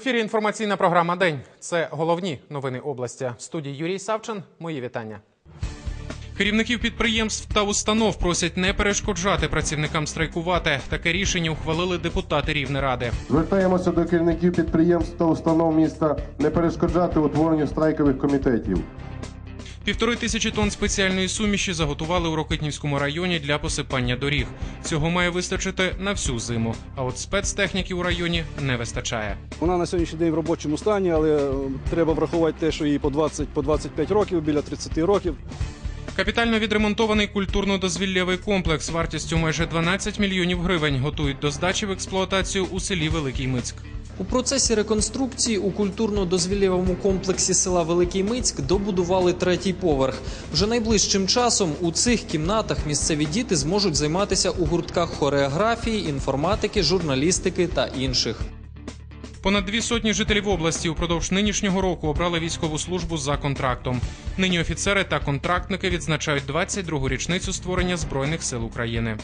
В ефірі інформаційна програма День. Це головні новини області. В студії Юрій Савчин. Мої вітання. Керівників підприємств та установ просять не перешкоджати працівникам страйкувати. Таке рішення ухвалили депутати Рівнеради. Звертаємося до керівників підприємств та установ міста не перешкоджати утворенню страйкових комітетів. Півтори тисячі тонн спеціальної суміші заготували у Рокитнівському районі для посипання доріг. Цього має вистачити на всю зиму. А от спецтехніки у районі не вистачає. Вона на сьогоднішній день в робочому стані, але е, треба врахувати те, що їй по 20 по 25 років, біля 30 років. Капітально відремонтований культурно-дозвіллєвий комплекс вартістю майже 12 мільйонів гривень готують до здачі в експлуатацію у селі Великий Мицьк. У процесі реконструкції у культурно-дозвілєвому комплексі села Великий Мицьк добудували третій поверх. Вже найближчим часом у цих кімнатах місцеві діти зможуть займатися у гуртках хореографії, інформатики, журналістики та інших. Понад дві сотні жителів області упродовж нинішнього року обрали військову службу за контрактом. Нині офіцери та контрактники відзначають 22-гу річницю створення збройних сил України.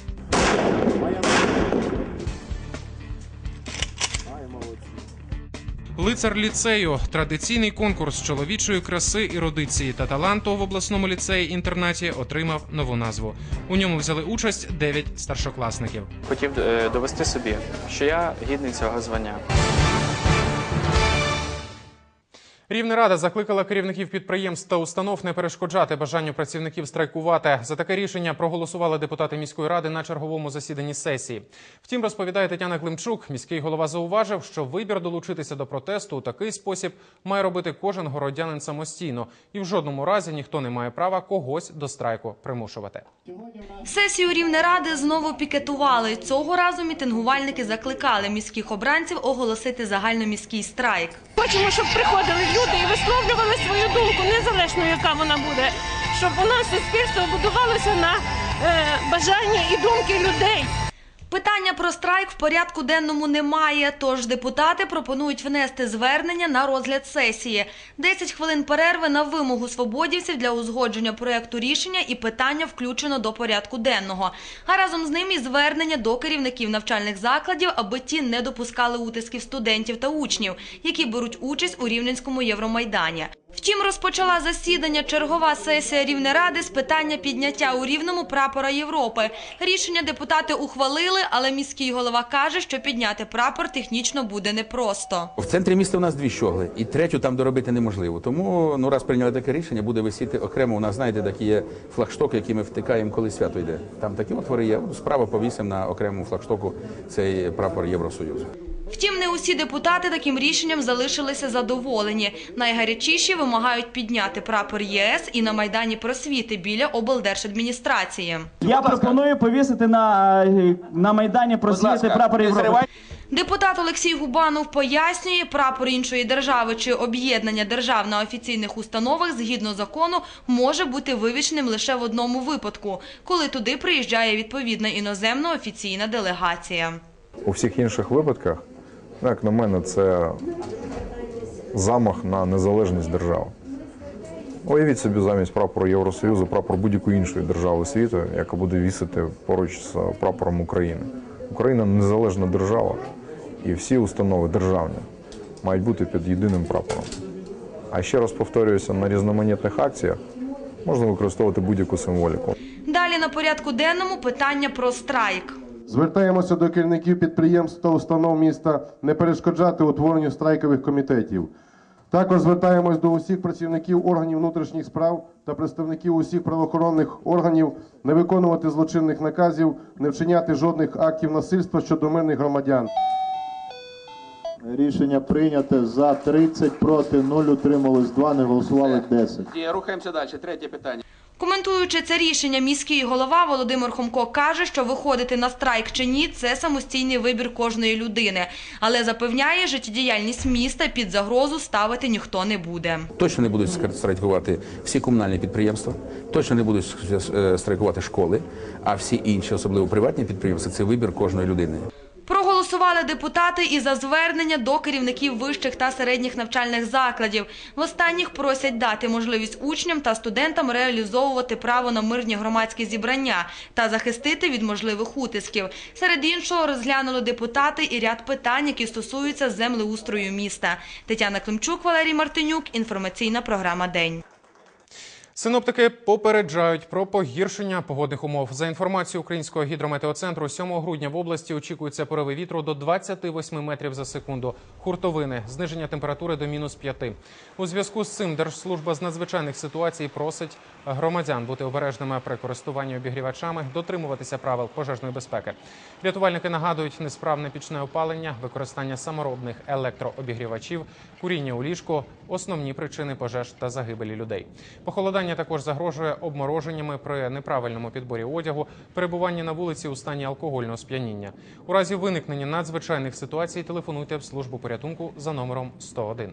Лицар ліцею традиційний конкурс чоловічої краси, ерудиції та таланту в обласному ліцеї інтернаті отримав нову назву. У ньому взяли участь 9 старшокласників. Хотів е, довести собі, що я гідний цього звання. Рівна рада закликала керівників підприємств та установ не перешкоджати бажанню працівників страйкувати. За таке рішення проголосували депутати міської ради на черговому засіданні сесії. Втім, розповідає Тетяна Климчук, міський голова зауважив, що вибір долучитися до протесту у такий спосіб має робити кожен городянин самостійно, і в жодному разі ніхто не має права когось до страйку примушувати. Сесію Рівнеради знову пікетували. Цього разу мітингувальники закликали міських обранців оголосити загальноміський страйк. Хочемо, щоб приходили люди і висловлювали свою думку, незалежно яка вона буде, щоб у нас суспільство будувалося на е, бажанні і думки людей. Питання про страйк в порядку денному немає, тож депутати пропонують внести звернення на розгляд сесії. 10 хвилин перерви на вимогу свободівців для узгодження проекту рішення і питання включено до порядку денного. А разом з ним і звернення до керівників навчальних закладів, аби ті не допускали утисків студентів та учнів, які беруть участь у Рівненському Євромайдані. Втім, розпочала засідання чергова сесія Рівнеради з питання підняття у Рівному прапора Європи. Рішення депутати ухвалили, але міський голова каже, що підняти прапор технічно буде непросто. В центрі міста у нас дві щогли, і третю там доробити неможливо. Тому ну раз прийняли таке рішення, буде висіти окремо. У нас знаєте, такі є флагштоки, які ми втикаємо, коли свято йде. Там такі отвори є. Справа повісимо на окремому флагштоку цей прапор Євросоюзу. Втім, не усі депутати таким рішенням залишилися задоволені. Найгарячіші вимагають підняти прапор ЄС і на майдані просвіти біля облдержадміністрації. Я пропоную повісити на, е, на майдані просвіти прапор Європи. Депутат Олексій Губанов пояснює, прапор іншої держави чи об'єднання держав на офіційних установах згідно закону може бути вивішеним лише в одному випадку, коли туди приїжджає відповідна іноземна офіційна делегація. У всіх інших випадках, як на мене, це замах на незалежність держави. Уявіть собі замість прапору Євросоюзу прапор будь-якої іншої держави світу, яка буде вісити поруч з прапором України. Україна незалежна держава, і всі установи державні мають бути під єдиним прапором. А ще раз повторююся, на різноманітних акціях можна використовувати будь-яку символіку. Далі на порядку денному питання про страйк. Звертаємося до керівників підприємств та установ міста не перешкоджати утворенню страйкових комітетів. Також звертаємось до усіх працівників органів внутрішніх справ та представників усіх правоохоронних органів не виконувати злочинних наказів, не вчиняти жодних актів насильства щодо мирних громадян. Рішення прийняте за 30, проти 0, утрималось 2, не голосували 10. Рухаємося далі. Третє питання. Коментуючи це рішення, міський голова Володимир Хомко каже, що виходити на страйк чи ні це самостійний вибір кожної людини, але запевняє, життєдіяльність міста під загрозу ставити ніхто не буде. Точно не будуть страйкувати всі комунальні підприємства, точно не будуть е, страйкувати школи, а всі інші, особливо приватні підприємства, це вибір кожної людини. Проголосували депутати і за звернення до керівників вищих та середніх навчальних закладів. В останніх просять дати можливість учням та студентам реалізовувати право на мирні громадські зібрання та захистити від можливих утисків. Серед іншого розглянули депутати і ряд питань, які стосуються землеустрою міста. Тетяна Климчук, Валерій Мартинюк. Інформаційна програма День. Синоптики попереджають про погіршення погодних умов. За інформацією українського гідрометеоцентру, 7 грудня в області очікуються пориви вітру до 28 метрів за секунду. Хуртовини, зниження температури до мінус 5. У зв'язку з цим Держслужба з надзвичайних ситуацій просить громадян бути обережними при користуванні обігрівачами, дотримуватися правил пожежної безпеки. Рятувальники нагадують несправне пічне опалення, використання саморобних електрообігрівачів, куріння у ліжку – основні причини пожеж та загибелі людей. Похолодання також загрожує обмороженнями при неправильному підборі одягу, перебуванні на вулиці у стані алкогольного сп'яніння. У разі виникнення надзвичайних ситуацій телефонуйте в службу порятунку за номером 101.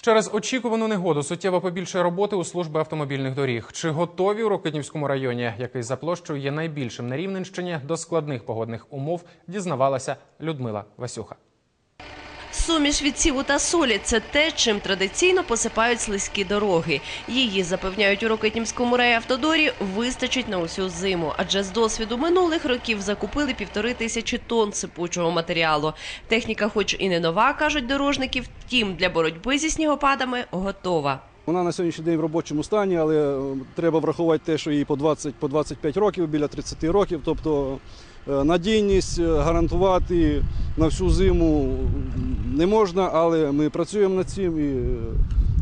Через очікувану негоду суттєво побільшує роботи у служби автомобільних доріг. Чи готові у Рокитнівському районі, який за площею є найбільшим на Рівненщині, до складних погодних умов, дізнавалася Людмила Васюха. Суміш відсіву та солі це те, чим традиційно посипають слизькі дороги. Її запевняють у Рокитнівському райавтодорі, вистачить на усю зиму, адже з досвіду минулих років закупили півтори тисячі тонн сипучого матеріалу. Техніка, хоч і не нова, кажуть дорожники, втім для боротьби зі снігопадами готова. Вона на сьогоднішній день в робочому стані, але е, треба врахувати те, що їй по 20 по 25 років, біля 30 років. Тобто надійність е, гарантувати на всю зиму не можна, але ми працюємо над цим і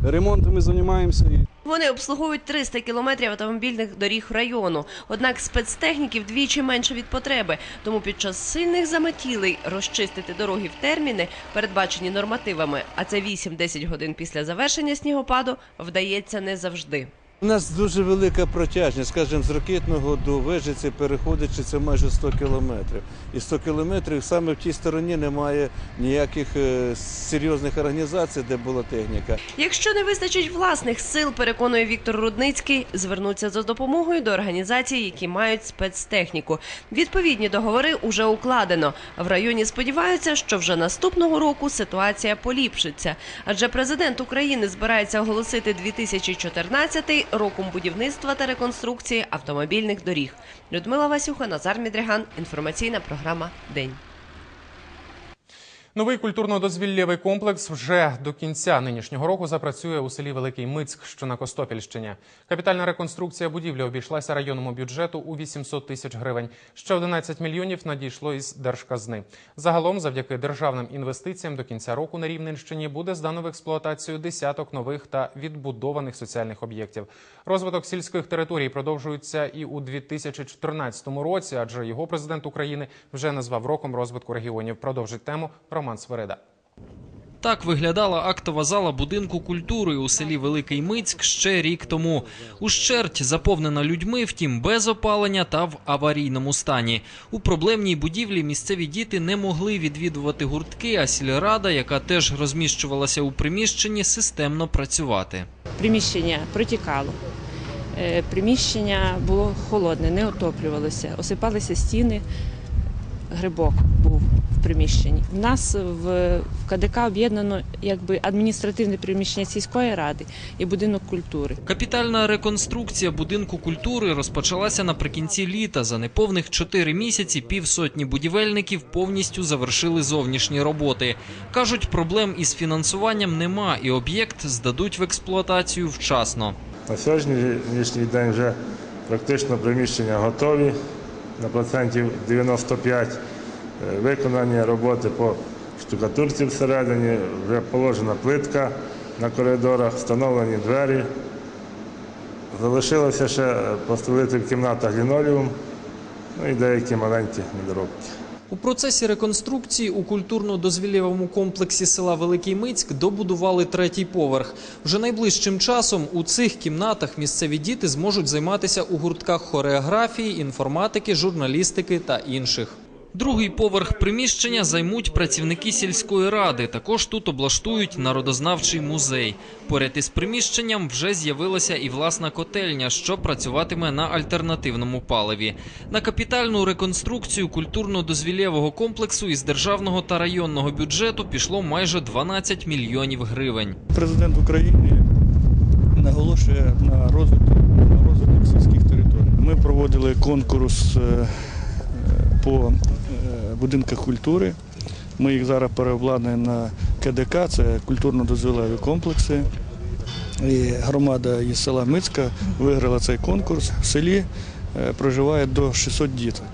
е, ремонтами займаємося. Вони обслуговують 300 кілометрів автомобільних доріг району. Однак спецтехніки вдвічі менше від потреби. Тому під час сильних заметілей розчистити дороги в терміни, передбачені нормативами, а це 8-10 годин після завершення снігопаду, вдається не завжди. У нас дуже велика протяжність, скажімо, з Ракитного до Вижиці переходячи це майже 100 кілометрів. І 100 кілометрів саме в тій стороні немає ніяких е, серйозних організацій, де була техніка. Якщо не вистачить власних сил, переконує Віктор Рудницький, звернуться за допомогою до організацій, які мають спецтехніку. Відповідні договори уже укладено. В районі сподіваються, що вже наступного року ситуація поліпшиться. Адже президент України збирається оголосити 2014 роком будівництва та реконструкції автомобільних доріг. Людмила Васюха, Назар Мідриган. Інформаційна програма День. Новий культурно-дозвіллєвий комплекс вже до кінця нинішнього року запрацює у селі Великий Мицьк, що на Костопільщині. Капітальна реконструкція будівлі обійшлася районному бюджету у 800 тисяч гривень. Ще 11 мільйонів надійшло із держказни. Загалом, завдяки державним інвестиціям, до кінця року на Рівненщині буде здано в експлуатацію десяток нових та відбудованих соціальних об'єктів. Розвиток сільських територій продовжується і у 2014 році, адже його президент України вже назвав роком розвитку регіонів. Продовжить тему Роман Сверида. Так виглядала актова зала будинку культури у селі Великий Мицьк ще рік тому. Ущерть заповнена людьми, втім без опалення та в аварійному стані. У проблемній будівлі місцеві діти не могли відвідувати гуртки, а сільрада, яка теж розміщувалася у приміщенні, системно працювати. Приміщення протікало. Е, Приміщення було холодне, не отоплювалося, осипалися стіни, грибок був в приміщенні. В нас в в КДК об'єднано якби адміністративне приміщення сільської ради і будинок культури. Капітальна реконструкція будинку культури розпочалася наприкінці літа. За неповних чотири місяці півсотні будівельників повністю завершили зовнішні роботи. кажуть, проблем із фінансуванням нема, і об'єкт здадуть в експлуатацію вчасно. На сьогоднішній день вже практично приміщення готові на процентів 95 Е, виконані роботи по штукатурці всередині, вже положена плитка на коридорах, встановлені двері. Залишилося ще е, постелити в кімнатах лінолеум, ну і деякі маленькі недоробки. У процесі реконструкції у культурно-дозвілєвому комплексі села Великий Мицьк добудували третій поверх. Вже найближчим часом у цих кімнатах місцеві діти зможуть займатися у гуртках хореографії, інформатики, журналістики та інших. Другий поверх приміщення займуть працівники сільської ради. Також тут облаштують народознавчий музей. Поряд із приміщенням вже з'явилася і власна котельня, що працюватиме на альтернативному паливі. На капітальну реконструкцію культурно-дозвілєвого комплексу із державного та районного бюджету пішло майже 12 мільйонів гривень. Президент України наголошує на розвиток, на розвиток сільських територій. Ми проводили конкурс е, е, по будинках культури. Ми їх зараз переобладнуємо на КДК, це культурно-дозвілеві комплекси. І громада із села Мицька виграла цей конкурс. В селі е, проживає до 600 діток.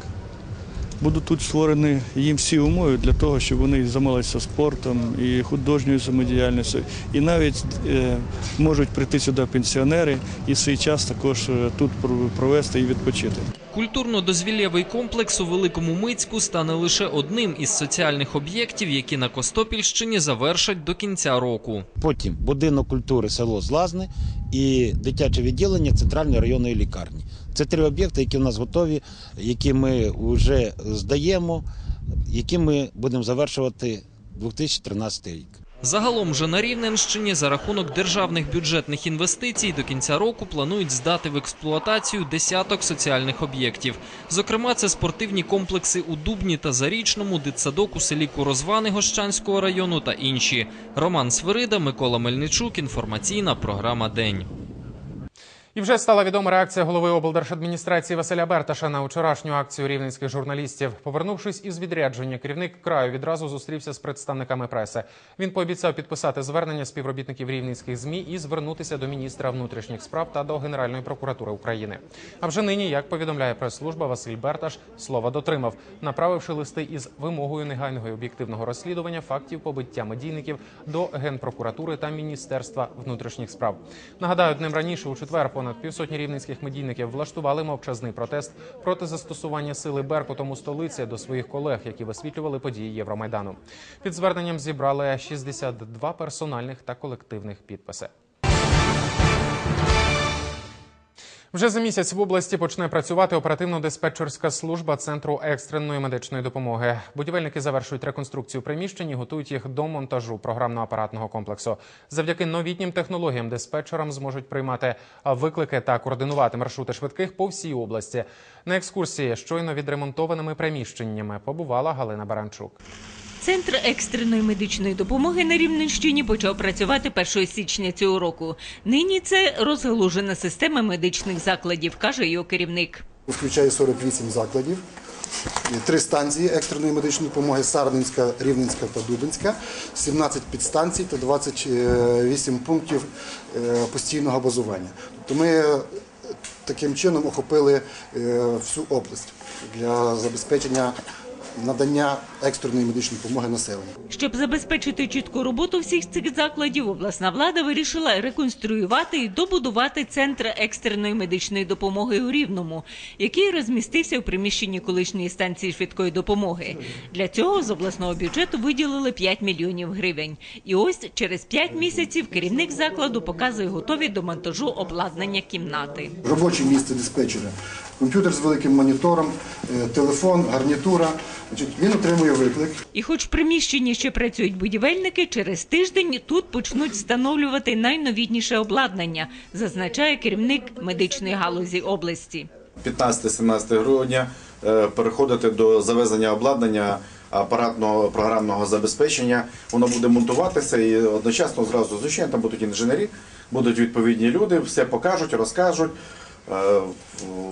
Будуть тут створені їм всі умови для того, щоб вони займалися спортом і художньою самодіяльністю. І навіть е, можуть прийти сюди пенсіонери і свій час також е, тут провести і відпочити. Культурно-дозвілєвий комплекс у Великому Мицьку стане лише одним із соціальних об'єктів, які на Костопільщині завершать до кінця року. Потім будинок культури село Злазне і дитяче відділення центральної районної лікарні. Це три об'єкти, які в нас готові, які ми вже здаємо, які ми будемо завершувати 2013 рік. Загалом же на Рівненщині за рахунок державних бюджетних інвестицій до кінця року планують здати в експлуатацію десяток соціальних об'єктів. Зокрема, це спортивні комплекси у Дубні та Зарічному, дитсадок у селі Курозвани Гощанського району та інші. Роман Свирида, Микола Мельничук. Інформаційна програма День. І вже стала відома реакція голови облдержадміністрації Василя Берташа на вчорашню акцію рівненських журналістів. Повернувшись із відрядження, керівник краю відразу зустрівся з представниками преси. Він пообіцяв підписати звернення співробітників рівненських змі і звернутися до міністра внутрішніх справ та до Генеральної прокуратури України. А вже нині, як повідомляє прес-служба, Василь Берташ слова дотримав, направивши листи із вимогою негайного і об'єктивного розслідування фактів побиття медійників до генпрокуратури та міністерства внутрішніх справ. Нагадаю, днем раніше у четвер понад півсотні рівненських медійників влаштували мовчазний протест проти застосування сили Беркутом у столиці до своїх колег, які висвітлювали події Євромайдану. Під зверненням зібрали 62 персональних та колективних підписи. Вже за місяць в області почне працювати оперативно-диспетчерська служба центру екстреної медичної допомоги. Будівельники завершують реконструкцію приміщень і готують їх до монтажу програмно-апаратного комплексу. Завдяки новітнім технологіям диспетчерам зможуть приймати виклики та координувати маршрути швидких по всій області. На екскурсії щойно відремонтованими приміщеннями побувала Галина Баранчук. Центр екстреної медичної допомоги на Рівненщині почав працювати 1 січня цього року. Нині це розгалужена система медичних закладів, каже його керівник. Включає 48 закладів, три станції екстреної медичної допомоги Сарненська, Рівненська та Дубинська, 17 підстанцій та 28 пунктів е, постійного базування. Тобто ми е, таким чином охопили е, всю область для забезпечення надання екстреної медичної допомоги населенню. Щоб забезпечити чітку роботу всіх цих закладів, обласна влада вирішила реконструювати і добудувати центр екстреної медичної допомоги у Рівному, який розмістився в приміщенні колишньої станції швидкої допомоги. Для цього з обласного бюджету виділили 5 мільйонів гривень. І ось через 5 місяців керівник закладу показує готові до монтажу обладнання кімнати. Робоче місце диспетчера, комп'ютер з великим монітором, е, телефон, гарнітура. Він отримує виклик. І хоч в приміщенні ще працюють будівельники, через тиждень тут почнуть встановлювати найновітніше обладнання, зазначає керівник медичної галузі області. 15-17 грудня е, переходити до завезення обладнання апаратного програмного забезпечення. Воно буде монтуватися і одночасно зразу звичайно там будуть інженери, будуть відповідні люди, все покажуть, розкажуть. Е,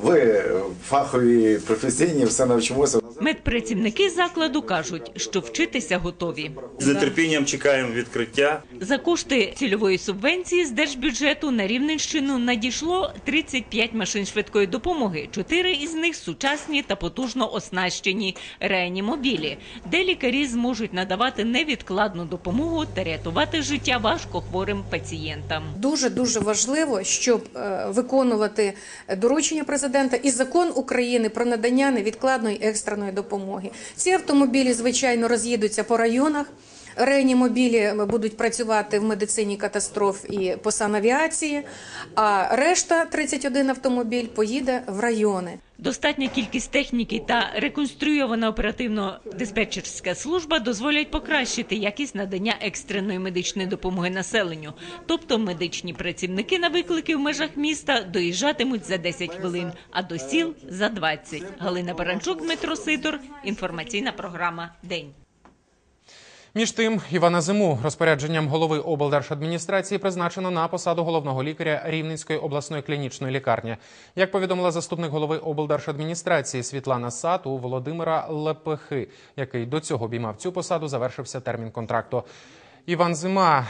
Ви фахові, професійні, все навчимося. Медпрацівники закладу кажуть, що вчитися готові. З нетерпінням чекаємо відкриття. За кошти цільової субвенції з держбюджету на Рівненщину надійшло 35 машин швидкої допомоги. Чотири із них сучасні та потужно оснащені реанімобілі, де лікарі зможуть надавати невідкладну допомогу та рятувати життя важкохворим пацієнтам. Дуже дуже важливо, щоб е, виконувати доручення президента і закон України про надання невідкладної екстреної допомоги. Ці автомобілі, звичайно, роз'їдуться по районах. Реанімобілі будуть працювати в медицині катастроф і по санавіації, а решта 31 автомобіль поїде в райони. Достатня кількість техніки та реконструйована оперативно-диспетчерська служба дозволять покращити якість надання екстреної медичної допомоги населенню. Тобто медичні працівники на виклики в межах міста доїжджатимуть за 10 хвилин, а до сіл за 20. Галина Баранчук, Дмитро Сидор. Інформаційна програма День. Між тим, Івана Зиму розпорядженням голови облдержадміністрації призначено на посаду головного лікаря Рівненської обласної клінічної лікарні. Як повідомила заступник голови облдержадміністрації Світлана Сату Володимира Лепехи, який до цього обіймав цю посаду, завершився термін контракту. Іван Зима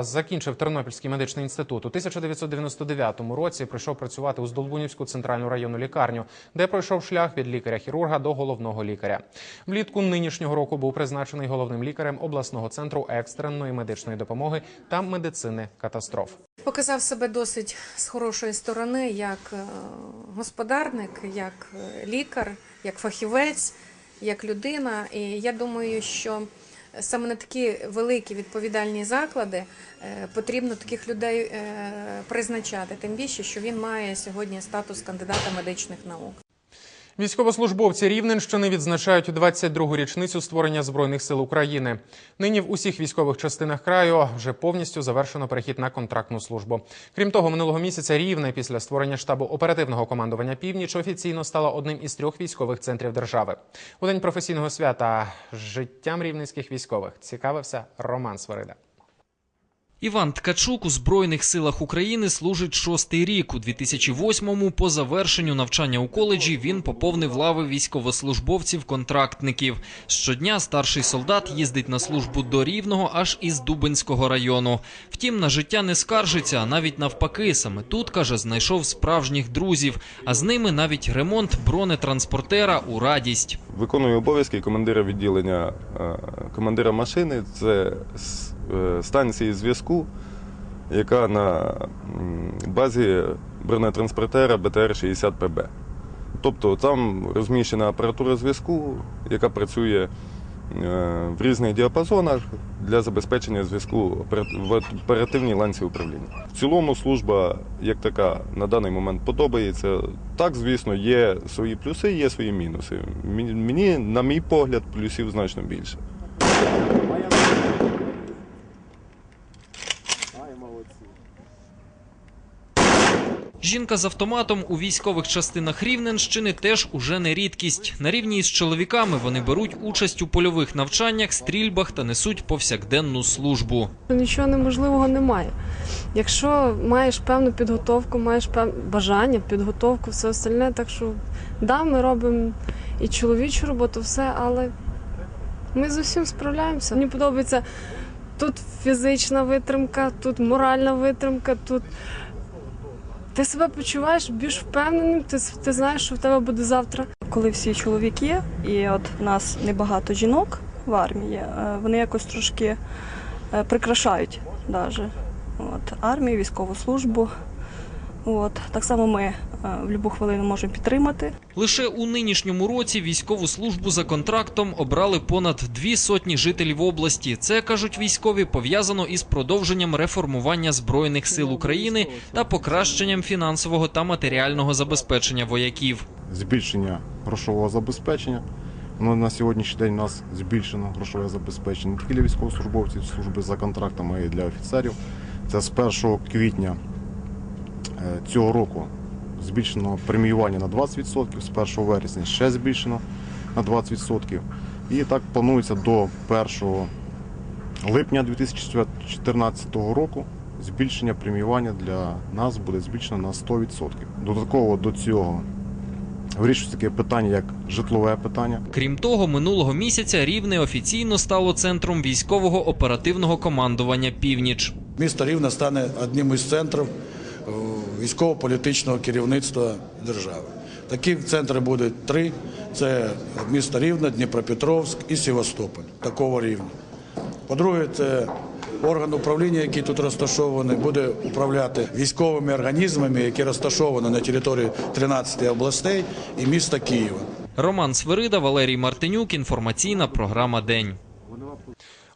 закінчив Тернопільський медичний інститут. У 1999 році прийшов працювати у Здолбунівську центральну районну лікарню, де пройшов шлях від лікаря-хірурга до головного лікаря. Влітку нинішнього року був призначений головним лікарем обласного центру екстреної медичної допомоги та медицини катастроф. Показав себе досить з хорошої сторони, як е, господарник, як е, лікар, як фахівець, як людина. І я думаю, що саме на такі великі відповідальні заклади е, потрібно таких людей е, призначати. Тим більше, що він має сьогодні статус кандидата медичних наук. Військовослужбовці Рівненщини відзначають 22-гу річницю створення збройних сил України. Нині в усіх військових частинах краю вже повністю завершено перехід на контрактну службу. Крім того, минулого місяця Рівне після створення штабу оперативного командування Північ офіційно стало одним із трьох військових центрів держави. У день професійного свята життям рівненських військових цікавився Роман Свирида. Іван Ткачук у Збройних силах України служить шостий рік. У 2008-му по завершенню навчання у коледжі він поповнив лави військовослужбовців-контрактників. Щодня старший солдат їздить на службу до Рівного аж із Дубинського району. Втім, на життя не скаржиться, навіть навпаки. Саме тут, каже, знайшов справжніх друзів, а з ними навіть ремонт бронетранспортера у радість. Виконую обов'язки командира відділення е, командира машини. Це станції зв'язку, яка на базі бронетранспортера БТР-60ПБ. Тобто там розміщена апаратура зв'язку, яка працює е, в різних діапазонах для забезпечення зв'язку в оперативній ланці управління. В цілому служба як така на даний момент подобається. Так, звісно, є свої плюси, є свої мінуси. Мені, на мій погляд, плюсів значно більше. Жінка з автоматом у військових частинах Рівненщини теж уже не рідкість. На рівні із чоловіками вони беруть участь у польових навчаннях, стрільбах та несуть повсякденну службу. Нічого неможливого немає. Якщо маєш певну підготовку, маєш певне бажання, підготовку, все остальне, так що да, ми робимо і чоловічу роботу, все, але ми з усім справляємося. Мені подобається тут фізична витримка, тут моральна витримка, тут ти себе почуваєш більш впевненим, ти, ти знаєш, що в тебе буде завтра. коли всі чоловіки, і от нас небагато жінок в армії, е, вони якось трошки е, прикрашають даже. От, армію, військову службу. От, так само ми е, в будь-яку хвилину можемо підтримати. Лише у нинішньому році військову службу за контрактом обрали понад дві сотні жителів області. Це кажуть військові, пов'язано із продовженням реформування збройних сил України та покращенням фінансового та матеріального забезпечення вояків. збільшення грошового забезпечення. Ну, на сьогоднішній день у нас збільшено грошове забезпечення не тільки для військовослужбовців служби за контрактом, а й для офіцерів. Це з 1 квітня цього року збільшено преміювання на 20%, з 1 вересня ще збільшено на 20%. І так планується до 1 липня 2014 року збільшення преміювання для нас буде збільшено на 100%. Додатково до цього вирішується таке питання, як житлове питання. Крім того, минулого місяця Рівне офіційно стало центром військового оперативного командування Північ. Місто Рівне стане одним із центрів е, військово-політичного керівництва держави. Такі центри будуть три: це місто Рівне, Дніпропетровськ і Севастополь такого рівня. По-друге, це орган управління, який тут розташований, буде управляти військовими організмами, які розташовані на території 13 областей і міста Києва. Роман Свирида, Валерій Мартинюк. Інформаційна програма День.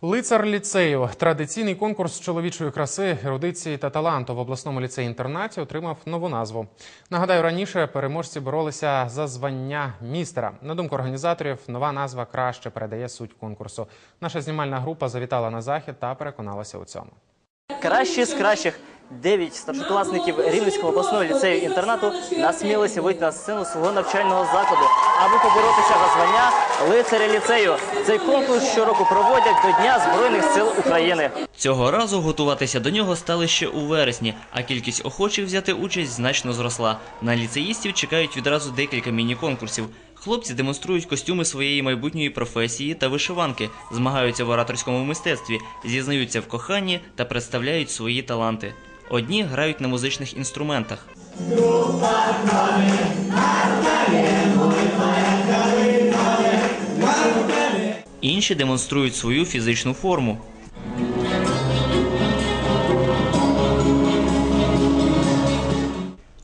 Лицар ліцею традиційний конкурс чоловічої краси, ерудиції та таланту в обласному ліцеї-інтернаті отримав нову назву. Нагадаю, раніше переможці боролися за звання містера. На думку організаторів, нова назва краще передає суть конкурсу. Наша знімальна група завітала на захід та переконалася у цьому. Кращі з кращих дев'ять старшокласників Рівненського обласного ліцею інтернату насмілися вийти на сцену свого навчального закладу, аби поборотися за звання лицаря ліцею. Цей конкурс щороку проводять до Дня Збройних сил України. Цього разу готуватися до нього стали ще у вересні, а кількість охочих взяти участь значно зросла. На ліцеїстів чекають відразу декілька міні-конкурсів. Хлопці демонструють костюми своєї майбутньої професії та вишиванки, змагаються в ораторському мистецтві, зізнаються в коханні та представляють свої таланти. Одні грають на музичних інструментах. Інші демонструють свою фізичну форму.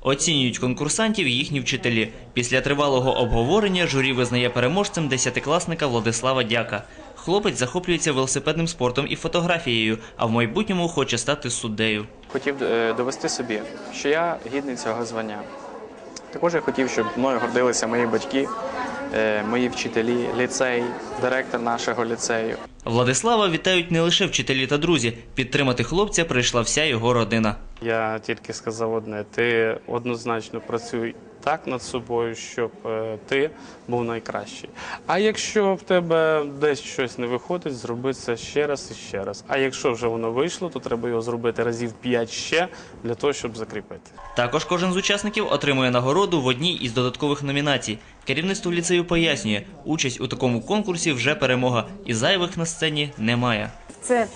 Оцінюють конкурсантів їхні вчителі. Після тривалого обговорення журі визнає переможцем десятикласника Владислава Дяка. Хлопець захоплюється велосипедним спортом і фотографією, а в майбутньому хоче стати суддею. Хотів е, довести собі, що я гідний цього звання. Також я хотів, щоб мною гордилися мої батьки, е, мої вчителі, ліцей, директор нашого ліцею. Владислава вітають не лише вчителі та друзі. Підтримати хлопця прийшла вся його родина. Я тільки сказав одне: ти однозначно працюй так над собою, щоб е, ти був найкращий. А якщо в тебе десь щось не виходить, зроби це ще раз і ще раз. А якщо вже воно вийшло, то треба його зробити разів 5 ще для того, щоб закріпити. Також кожен з учасників отримує нагороду в одній із додаткових номінацій. Керівництво ліцею пояснює, участь у такому конкурсі вже перемога, і зайвих на сцені немає. Це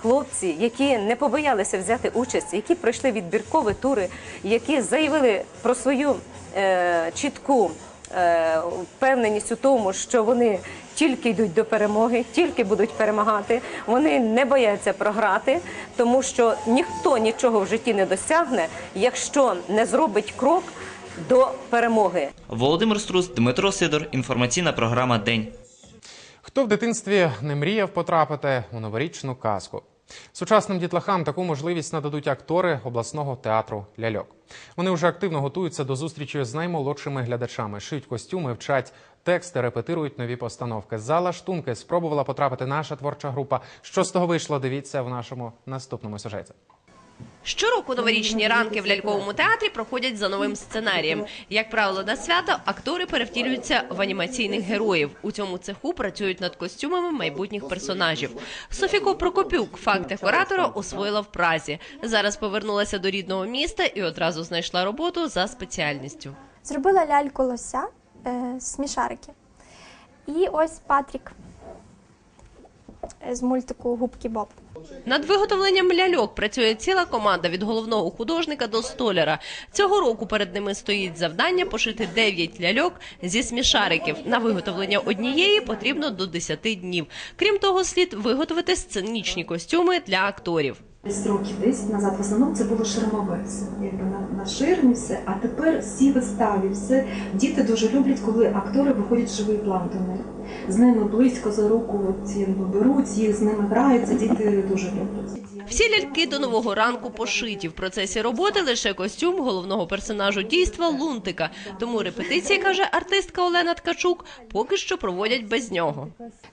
хлопці, які не побоялися взяти участь, які пройшли відбіркові тури, які заявили про свою е, чітку е, впевненість у тому, що вони тільки йдуть до перемоги, тільки будуть перемагати. Вони не бояться програти, тому що ніхто нічого в житті не досягне, якщо не зробить крок до перемоги. Володимир Струс, Дмитро Сидор. Інформаційна програма День. Хто в дитинстві не мріяв потрапити у новорічну казку? Сучасним дітлахам таку можливість нададуть актори обласного театру ляльок. Вони вже активно готуються до зустрічі з наймолодшими глядачами, шиють костюми, вчать тексти, репетирують нові постановки. За лаштунки спробувала потрапити наша творча група. Що з того вийшло? Дивіться в нашому наступному сюжеті. Щороку новорічні ранки в ляльковому театрі проходять за новим сценарієм. Як правило, на свято актори перевтілюються в анімаційних героїв. У цьому цеху працюють над костюмами майбутніх персонажів. Софіко Прокопюк факт декоратора освоїла в Празі. Зараз повернулася до рідного міста і одразу знайшла роботу за спеціальністю. Зробила ляльку лося е, смішарики. І ось Патрік з мультику Губки Боб. Над виготовленням ляльок працює ціла команда від головного художника до столяра. Цього року перед ними стоїть завдання пошити 9 ляльок зі смішариків. На виготовлення однієї потрібно до 10 днів. Крім того, слід виготовити сценічні костюми для акторів. Десь років 10 назад в основному це було ширмове все, якби на, на ширмі все. А тепер всі виставі, все. Діти дуже люблять, коли актори виходять в живий план до них. З ними близько за руку от, якби, беруть, їх з ними граються, діти дуже люблять. Всі ляльки до нового ранку пошиті. В процесі роботи лише костюм головного персонажу дійства Лунтика. Тому репетиції, каже артистка Олена Ткачук, поки що проводять без нього.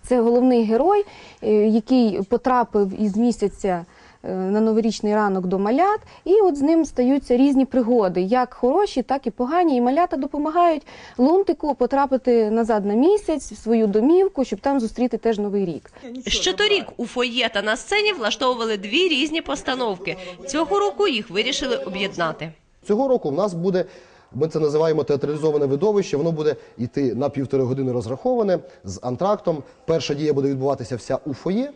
Це головний герой, е, який потрапив із місяця на новорічний ранок до малят, і от з ним стаються різні пригоди, як хороші, так і погані. І малята допомагають лунтику потрапити назад на місяць в свою домівку, щоб там зустріти теж новий рік. Ще торік у фоє та на сцені влаштовували дві різні постановки. Цього року їх вирішили об'єднати. Цього року в нас буде. Ми це називаємо театралізоване видовище. Воно буде йти на півтори години розраховане з антрактом. Перша дія буде відбуватися вся у фоє,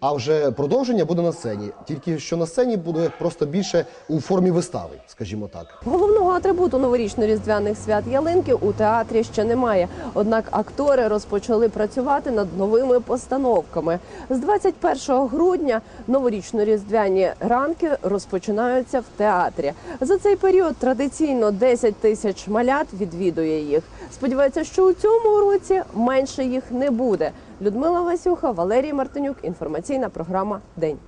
а вже продовження буде на сцені. Тільки що на сцені буде просто більше у формі вистави, скажімо так. Головного атрибуту новорічно-різдвяних свят ялинки у театрі ще немає. Однак актори розпочали працювати над новими постановками. З 21 грудня новорічно-різдвяні ранки розпочинаються в театрі. За цей період традиційно 10 тисяч малят відвідує їх. Сподіваються, що у цьому році менше їх не буде. Людмила Васюха, Валерій Мартинюк. Інформаційна програма День.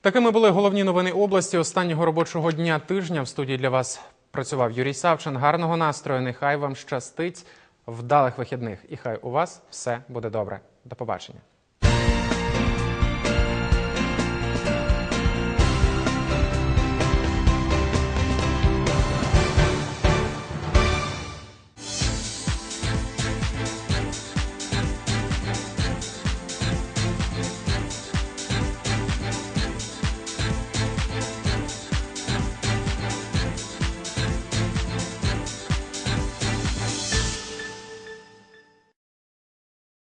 Такими були головні новини області останнього робочого дня тижня. В студії для вас працював Юрій Савчин. Гарного настрою. Нехай вам щастить, вдалих вихідних. І хай у вас все буде добре. До побачення.